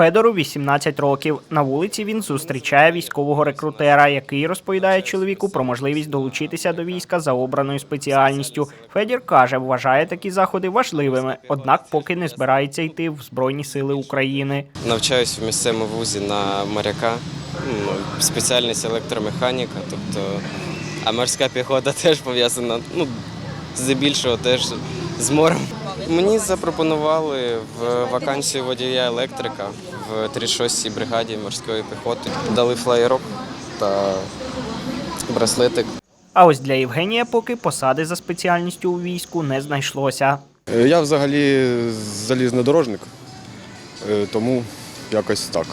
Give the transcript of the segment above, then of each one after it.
Федору 18 років. На вулиці він зустрічає військового рекрутера, який розповідає чоловіку про можливість долучитися до війська за обраною спеціальністю. Федір каже, вважає такі заходи важливими, однак поки не збирається йти в Збройні Сили України. Навчаюсь в місцевому вузі на моряка, ну, спеціальність електромеханіка, тобто, а морська піхота теж пов'язана, ну, здебільшого теж з морем. Мені запропонували в вакансію водія електрика в 36-й бригаді морської піхоти. Дали флаєрок та браслетик. А ось для Євгенія поки посади за спеціальністю у війську не знайшлося. Е, Я взагалі залізнодорожник, е, тому якось так.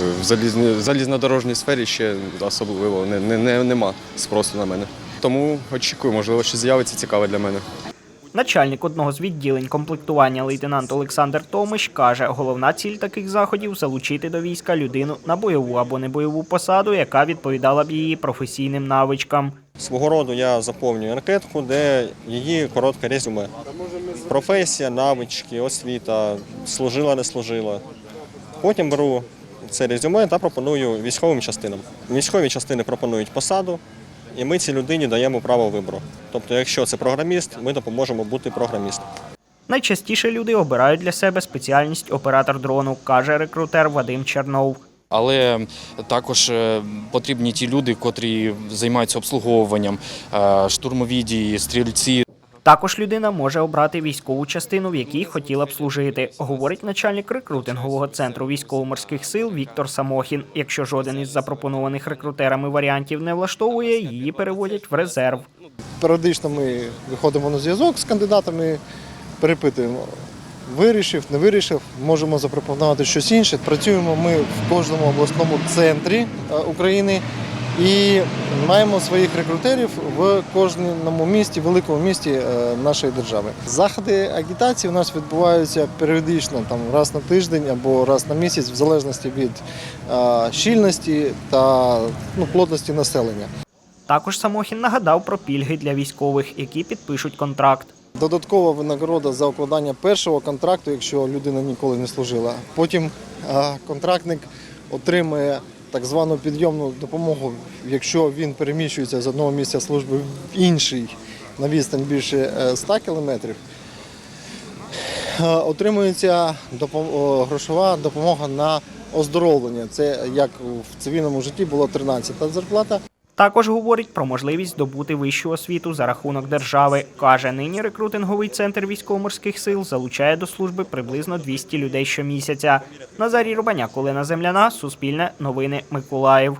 Е, В залізні- в залізнодорожній сфері ще особливо не, не, не, нема спросу на мене. Тому очікую, можливо, що з'явиться цікаве для мене. Начальник одного з відділень комплектування лейтенант Олександр Томиш каже, головна ціль таких заходів залучити до війська людину на бойову або небойову посаду, яка відповідала б її професійним навичкам. Свого роду я заповнюю анкетку, де її коротке резюме. Професія, навички, освіта, служила, не служила. Потім беру це резюме та пропоную військовим частинам. Військові частини пропонують посаду, і ми цій людині даємо право вибору. Тобто, якщо це програміст, ми допоможемо бути програмістом. Найчастіше люди обирають для себе спеціальність оператор дрону, каже рекрутер Вадим Чернов. Але також е, потрібні ті люди, котрі займаються обслуговуванням, е, штурмові дії, стрільці. Також людина може обрати військову частину, в якій хотіла б служити, говорить начальник рекрутингового центру військово-морських сил Віктор Самохін. Якщо жоден із запропонованих рекрутерами варіантів не влаштовує, її переводять в резерв. Періодично ми виходимо на зв'язок з кандидатами, перепитуємо. Вирішив, не вирішив, можемо запропонувати щось інше. Працюємо ми в кожному обласному центрі е, України і маємо своїх рекрутерів в кожному місті, великому місті е, нашої держави. Заходи агітації у нас відбуваються періодично, там раз на тиждень або раз на місяць, в залежності від е, щільності та ну, плотності населення. Також Самохін нагадав про пільги для військових, які підпишуть контракт. Додаткова винагорода за укладання першого контракту, якщо людина ніколи не служила. Потім контрактник отримує так звану підйомну допомогу, якщо він переміщується з одного місця служби в інший на відстань більше е, 100 кілометрів. Е, Отримується грошова допомога на оздоровлення. Це як в цивільному житті була 13-та зарплата. Також говорить про можливість здобути вищу освіту за рахунок держави. Каже, нині рекрутинговий центр військово-морських сил залучає до служби приблизно 200 людей щомісяця. Назарій Рубаняк, Олена Земляна, Суспільне, Новини Миколаїв.